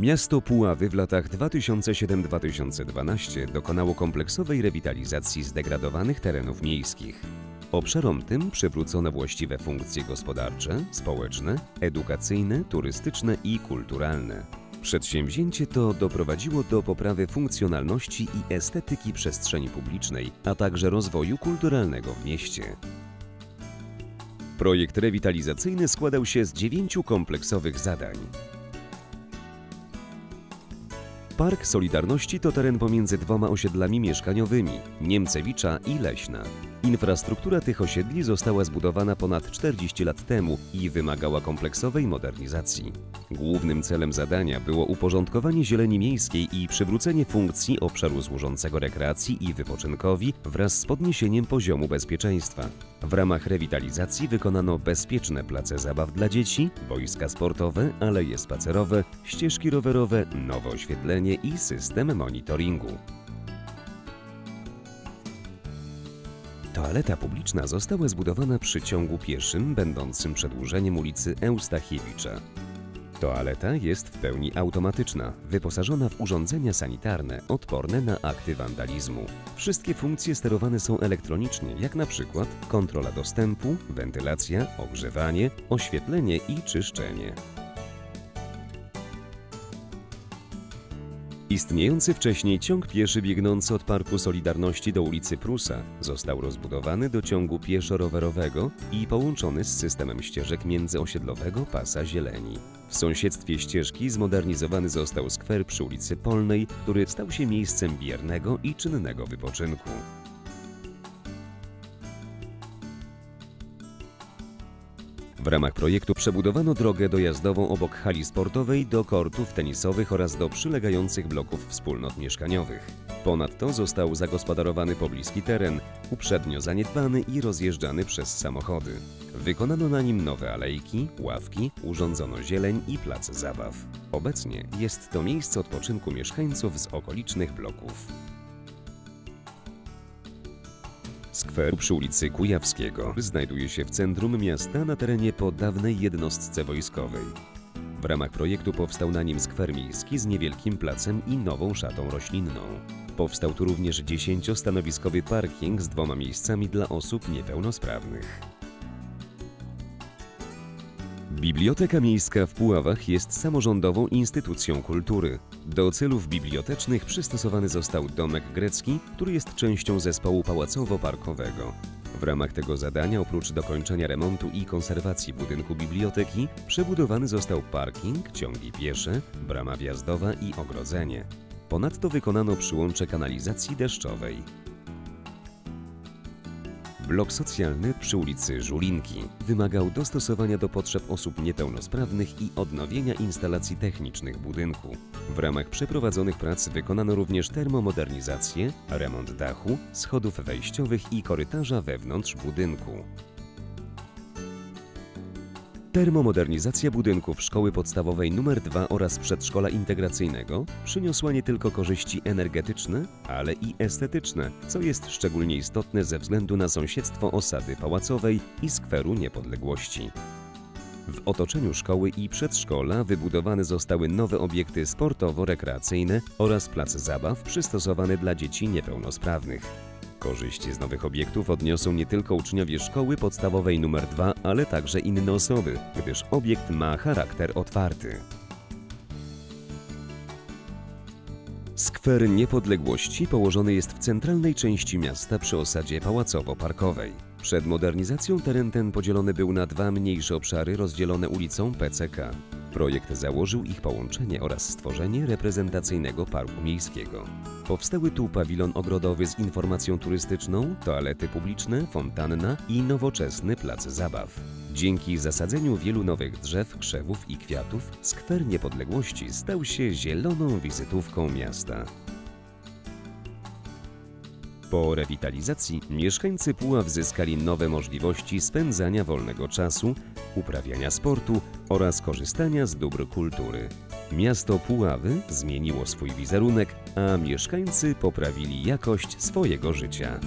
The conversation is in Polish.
Miasto Puławy w latach 2007-2012 dokonało kompleksowej rewitalizacji zdegradowanych terenów miejskich. Obszarom tym przywrócono właściwe funkcje gospodarcze, społeczne, edukacyjne, turystyczne i kulturalne. Przedsięwzięcie to doprowadziło do poprawy funkcjonalności i estetyki przestrzeni publicznej, a także rozwoju kulturalnego w mieście. Projekt rewitalizacyjny składał się z dziewięciu kompleksowych zadań. Park Solidarności to teren pomiędzy dwoma osiedlami mieszkaniowymi Niemcewicza i Leśna. Infrastruktura tych osiedli została zbudowana ponad 40 lat temu i wymagała kompleksowej modernizacji. Głównym celem zadania było uporządkowanie zieleni miejskiej i przywrócenie funkcji obszaru służącego rekreacji i wypoczynkowi wraz z podniesieniem poziomu bezpieczeństwa. W ramach rewitalizacji wykonano bezpieczne place zabaw dla dzieci, boiska sportowe, aleje spacerowe, ścieżki rowerowe, nowe oświetlenie i system monitoringu. Toaleta publiczna została zbudowana przy ciągu pieszym, będącym przedłużeniem ulicy Eustachiewicza. Toaleta jest w pełni automatyczna, wyposażona w urządzenia sanitarne odporne na akty wandalizmu. Wszystkie funkcje sterowane są elektronicznie, jak na przykład kontrola dostępu, wentylacja, ogrzewanie, oświetlenie i czyszczenie. Istniejący wcześniej ciąg pieszy biegnący od Parku Solidarności do ulicy Prusa został rozbudowany do ciągu pieszo-rowerowego i połączony z systemem ścieżek międzyosiedlowego pasa zieleni. W sąsiedztwie ścieżki zmodernizowany został skwer przy ulicy Polnej, który stał się miejscem biernego i czynnego wypoczynku. W ramach projektu przebudowano drogę dojazdową obok hali sportowej do kortów tenisowych oraz do przylegających bloków wspólnot mieszkaniowych. Ponadto został zagospodarowany pobliski teren, uprzednio zaniedbany i rozjeżdżany przez samochody. Wykonano na nim nowe alejki, ławki, urządzono zieleń i plac zabaw. Obecnie jest to miejsce odpoczynku mieszkańców z okolicznych bloków. Skwer przy ulicy Kujawskiego znajduje się w centrum miasta na terenie po dawnej jednostce wojskowej. W ramach projektu powstał na nim skwer miejski z niewielkim placem i nową szatą roślinną. Powstał tu również 10-stanowiskowy parking z dwoma miejscami dla osób niepełnosprawnych. Biblioteka Miejska w Puławach jest samorządową instytucją kultury. Do celów bibliotecznych przystosowany został domek grecki, który jest częścią zespołu pałacowo-parkowego. W ramach tego zadania, oprócz dokończenia remontu i konserwacji budynku biblioteki, przebudowany został parking, ciągi piesze, brama wjazdowa i ogrodzenie. Ponadto wykonano przyłącze kanalizacji deszczowej. Blok socjalny przy ulicy Żulinki wymagał dostosowania do potrzeb osób niepełnosprawnych i odnowienia instalacji technicznych budynku. W ramach przeprowadzonych prac wykonano również termomodernizację, remont dachu, schodów wejściowych i korytarza wewnątrz budynku. Termomodernizacja budynków szkoły podstawowej nr 2 oraz przedszkola integracyjnego przyniosła nie tylko korzyści energetyczne, ale i estetyczne, co jest szczególnie istotne ze względu na sąsiedztwo osady pałacowej i skweru niepodległości. W otoczeniu szkoły i przedszkola wybudowane zostały nowe obiekty sportowo-rekreacyjne oraz plac zabaw przystosowany dla dzieci niepełnosprawnych. Korzyści z nowych obiektów odniosą nie tylko uczniowie szkoły podstawowej nr 2, ale także inne osoby, gdyż obiekt ma charakter otwarty. Skwer Niepodległości położony jest w centralnej części miasta przy osadzie pałacowo-parkowej. Przed modernizacją teren ten podzielony był na dwa mniejsze obszary rozdzielone ulicą PCK. Projekt założył ich połączenie oraz stworzenie reprezentacyjnego parku miejskiego. Powstały tu pawilon ogrodowy z informacją turystyczną, toalety publiczne, fontanna i nowoczesny plac zabaw. Dzięki zasadzeniu wielu nowych drzew, krzewów i kwiatów, skwer niepodległości stał się zieloną wizytówką miasta. Po rewitalizacji mieszkańcy Puław zyskali nowe możliwości spędzania wolnego czasu, uprawiania sportu oraz korzystania z dóbr kultury. Miasto Puławy zmieniło swój wizerunek, a mieszkańcy poprawili jakość swojego życia.